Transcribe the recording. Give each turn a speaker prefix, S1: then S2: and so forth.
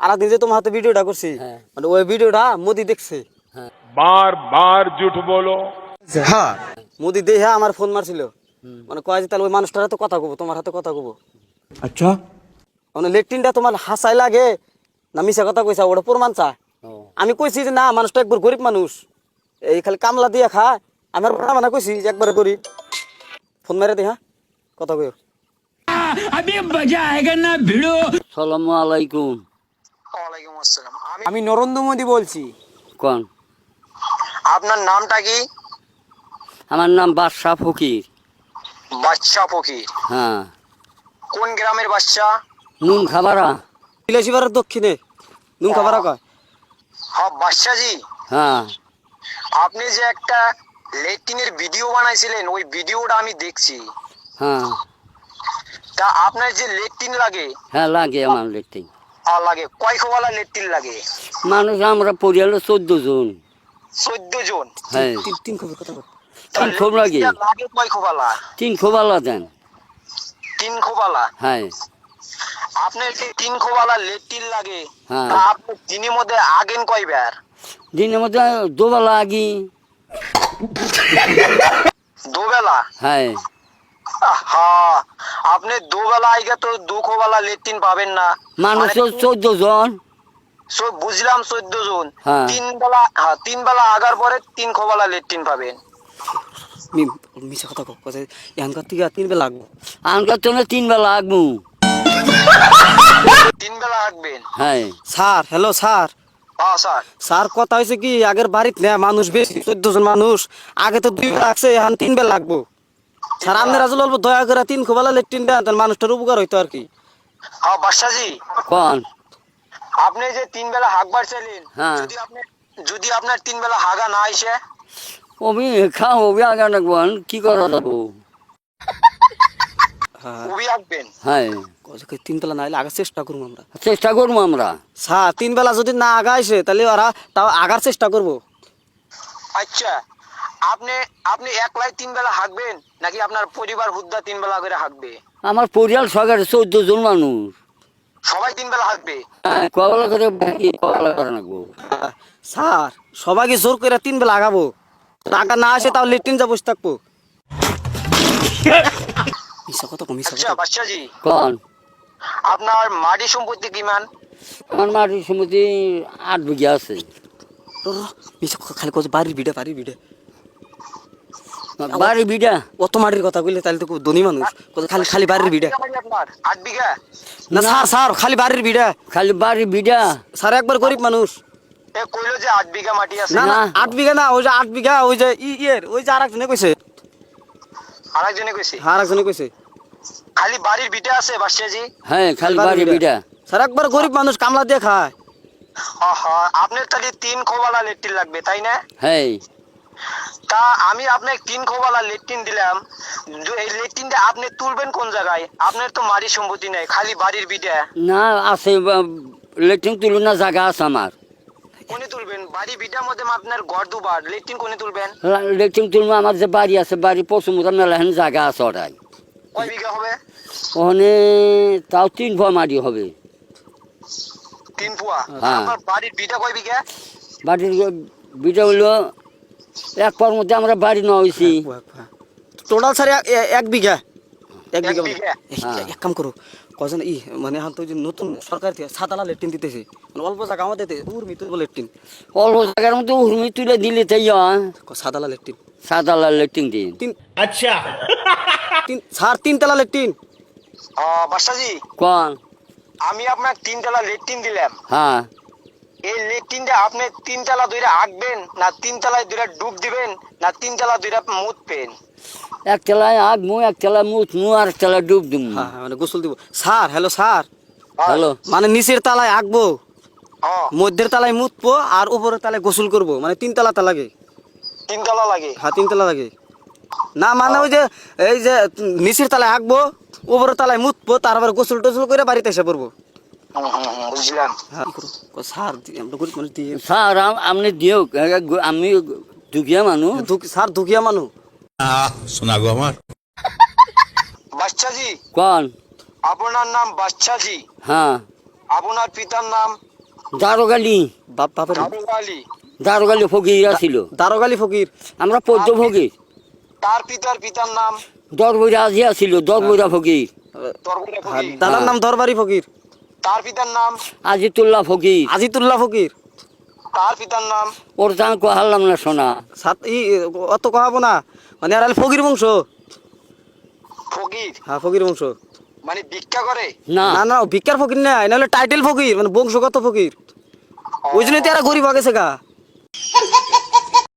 S1: আর যে তোমার হাতে ভিডিওটা করছি
S2: হ্যাঁ।
S1: মানে ওই ভিডিওটা মোদি দেখছে।
S3: হ্যাঁ। বার বার জুট বলো।
S1: হ্যাঁ। মোদি আমার ফোন মারছিল। মানে কয় যে তাহলে ওই মানুষটার হাতে কথা কব তোমার হাতে কথা
S4: আচ্ছা।
S1: মানে লেট্রিনটা তোমার হাসাই লাগে না মিশা কথা কইছা ওটা প্রমাণ চা। আমি কইছি যে না মানুষটা একবার গরিব মানুষ এই খালি কামলা দিয়ে খা আমার বড় মানা কইছি যে একবার গরিব। ফোন মারে দে হ্যাঁ। কথা কই
S2: আমি বাজা আইগা না ভিড়ো। আসসালামু আলাইকুম।
S5: ওয়ালাইকুম আসসালাম। আমি
S4: নরেন্দ্র মোদী বলছি।
S2: কোন?
S5: আপনার নামটা কি?
S2: আমার নাম বাদশাহ ফকির।
S5: বাচ্চা ফকির।
S2: হ্যাঁ।
S5: কোন গ্রামের বাচ্চা
S2: নুন খাবারা
S1: বিলাসীবারের দক্ষিণে। নুন খাবার কয়?
S5: হ্যাঁ বাচ্চাজি
S2: হ্যাঁ।
S5: আপনি যে একটা লেট্রিনের ভিডিও বানাইছিলেন ওই ভিডিওটা আমি দেখছি।
S2: হ্যাঁ।
S5: তা আপনার যে লেট্রিন লাগে
S2: হ্যাঁ লাগে আমার লেট্রিন।
S5: আর লাগে? কয় খোবালা লেট্রিন লাগে?
S2: মানুষ আমরা পরিয়ালে চোদ্দ জন।
S5: চোদ্দ জন?
S2: হ্যাঁ।
S1: তিন তিন খবর কথা
S2: তিন খোপ লাগে
S5: লাগে কয় খোবালা
S2: তিন খোবালা দেন।
S5: তিন খোবালা?
S2: হ্যাঁ।
S5: আপনার তিন খোবালা লেট্রিন লাগে?
S2: হ্যাঁ।
S5: আপনি দিনের মধ্যে আগেন কয়বার
S2: দিনের মধ্যে দুবেলা আগি।
S5: দুবেলা?
S2: হ্যাঁ।
S5: হ্যাঁ আপনি দুবেলা আইগে তো দু খোবালা লেট্রিন পাবেন না।
S2: মানুষ
S5: মানে
S2: চোদ্দ জন।
S5: সো বুঝলাম চোদ্দ জন।
S2: হ্যাঁ।
S5: তিন বেলা হ্যাঁ তিন বেলা আগার পরে তিন খোবালা লেট্রিন পাবেন।
S1: মিশা কথা কয় কয় এখানকার থেকে তিন বেলা লাগবো
S2: আমরা তো তিন বেলা আগবো।
S5: তিন বেলা আগবেন?
S2: হ্যাঁ।
S1: Sir hello sir.
S5: Sir.
S1: Sir কথা হয়েছে কি আগের বাড়িতে না মানুষ বেশি চোদ্দ জন মানুষ। আগে তো দুই বেলা লাগছে এখন তিন বেলা লাগবো স্যার আপনার আসলে অল্প দয়া করে তিন খোবালা লেট্রিন দেন তাহলে মানুষটার উপকার হইতো আর কি।
S5: হ্যাঁ বাদশাজি
S2: কোন?
S5: আপনি যে তিন বেলা চাইলেন
S2: হ্যাঁ।
S5: যদি আপনি যদি আপনার তিন বেলা হাগা না আইসে?
S2: খাও ওবি আগা কি করা যাব?
S1: হ্যাঁ।
S5: আঁকবেন?
S2: হ্যাঁ।
S1: তিন বেলা না আগার চেষ্টা করব আমরা।
S2: চেষ্টা করব আমরা।
S1: স্যার তিন বেলা যদি না আগাইছে তাহলে ওরা তাও আগার চেষ্টা করব।
S5: আচ্ছা। আপনি আপনি একলাই তিন বেলা হাঁকবেন নাকি আপনার পরিবার হুদ্দা তিন বেলা করে হাঁকবে?
S2: আমার পরিয়াল সরকারে চোদ্দ জন মানুষ।
S5: সবাই তিন বেলা হাঁকবে?
S2: হ্যাঁ, কবেলা করে বাকি কবেলা করে
S1: স্যার সবাইকে জোর করে তিন বেলা আগাবো টাকা না আসে তাও লেট্রিন যা বসে থাকব।
S5: আচ্ছা আপনার মাটি সম্পত্তি কিমান
S2: আমার মাটির সমিতি আট বিঘা আছে।
S1: মিশা খালি কত বাড়ির ভিড়ে বাড়ির ভিড়ে।
S2: বাড়ি। বিঘা
S1: অত মাটির কথা কইলে তাহলে তো খুব ধনী মানুষ। খালি খালি বাড়ির
S5: আট বিঘা বিঘা
S1: না স্যার স্যার খালি বাড়ির ভিড়ে
S2: খালি বাড়ি।
S1: স্যার একবার গরিব মানুষ।
S5: কইলো যে আট বিঘা মাটি আছে।
S1: না না
S2: না।
S1: আট বিঘা না ওই যে আট বিঘা ওই যে ইয়ের ওই যে আর একজনে কইছে।
S5: আরেকজনে কইছে?
S1: কইছে।
S5: খালি বাড়ির বিটা আছে
S2: হ্যাঁ খালি বাড়ি। বিঘা
S1: স্যার একবার গরিব মানুষ কামলা দিয়ে খায়।
S5: আপনার তাহলে তিন খোবালা লেট্রিন লাগবে তাই না?
S2: হ্যাঁ।
S5: তা আমি আপনাকে তিন খোবালা লেট্রিন দিলাম। এই লেট্রিনটা আপনি তুলবেন কোন জায়গায়? আপনার তো মারি সম্পত্তি নেই খালি বাড়ির বিটা।
S2: না আছে লেট্রিন তুলু না জায়গা আছে আমার।
S5: কোনে তুলবেন? বাড়ি বিটার মধ্যে আপনার ঘর দুবার। লেট্রিন কোনে তুলবেন?
S2: লেট্রিন তুলবো আমার যে বাড়ি আছে বাড়ি পশু মতো মেলাহেন জায়গা আছে ওটাই।
S5: কয় বিঘা হবে?
S2: ওখানে তাও তিন ভয় মাটি হবে।
S5: তিন পোয়া
S2: হ্যাঁ।
S5: আপনার বাড়ির বিটা কয় বিঘা?
S2: বাড়ির বিটা হইল এক পর মধ্যে আমরা বাড়ি নেওয়া হয়েছি
S1: টোটাল স্যার এক- বিঘা। এক বিঘা?
S2: হ্যাঁ।
S1: এক কাম করো। কজন ই মানে এখন তো যে নতুন সরকার থেকে সাতালা লেট্রিন দিতেছে। মানে অল্প জায়গা আমাদের উর মিতু লেট্রিন।
S2: অল্প জায়গার মধ্যে উর্মি তুলে দিলে তাই
S1: সাদালা লেট্রিন।
S2: সাদা লেট্রিন দিন
S1: তিন আচ্ছা। তিন স্যার তিনতলা লেট্রিন।
S5: বাদশাজি
S2: কোন?
S5: আমি আপনার তিনতলা লেট্রিন দিলাম।
S2: হ্যাঁ।
S5: এই লেট্রিনটা আপনি তিনতলা দুইটা আঁকবেন না তিনতলায় দুইটা ডুব দিবেন না তিনতলা দুইটা মুতবেন
S2: এক তেলায় আগ মু এক তেলায় মুত মু আর তেলায় ডুব দিম।
S1: হ্যাঁ হ্যাঁ, মানে গোসল দিব। Sir hello sir.
S2: হ্যালো।
S1: মানে নিচের তালায় আঁকবো
S5: হ্যাঁ।
S1: মধ্যের তালায় মুতবো আর উপরের তালায় গোসল করব। মানে তিনতলা তা লাগে।
S5: তিনতলা লাগে?
S1: হ্যাঁ তিনতলা লাগে। না মানে ওই যে এই যে নিচের তালায় আঁকবো উপরের তালায় মুতবো তারপর গোসল টোসল করে বাড়িতে এসে পড়ব।
S5: বুঝলাম
S1: কি করো? কয়, স্যার দি- আমরা গরিব মানুষ দিয়ে
S2: স্যার আপনি দিও আমি দুখিয়া মানুষ
S1: দুঃখ- দুখিয়া মানুষ
S4: শোনা গো আমার।
S5: বাচ্চাজি
S2: কোন?
S5: আপনার নাম বাচ্চাজি
S2: হ্যাঁ।
S5: আপনার পিতার নাম?
S2: দারোগালি।
S1: বাপ বাপের
S5: দারু
S2: দারোগালি। ফকিরা ছিল
S1: দারোগালি ফকির।
S2: আমরা পদ্য ফকির।
S5: তার পিতার পিতার নাম?
S2: দরবইরা আজিয়া ছিল দরবইরা ফকির।
S1: দাদার নাম দরবারি ফকির।
S5: তার পিতার নাম?
S2: আজিতুল্লাহ ফকির।
S1: আজিতুল্লাহ ফকির?
S5: তার পিতার নাম?
S2: ওর জান কহালাম না সোনা।
S1: সাত ই অত কহাবো না। মানে আর ফকির বংশ?
S5: ফকির?
S1: হ্যাঁ ফকির বংশ।
S5: মানে ভিক্ষা করে?
S2: না।
S1: না না ভিক্ষার ফকির না এটা হলো টাইটেল ফকির মানে বংশগত ফকির। ওই জন্য তো এরা গরিব আগে গা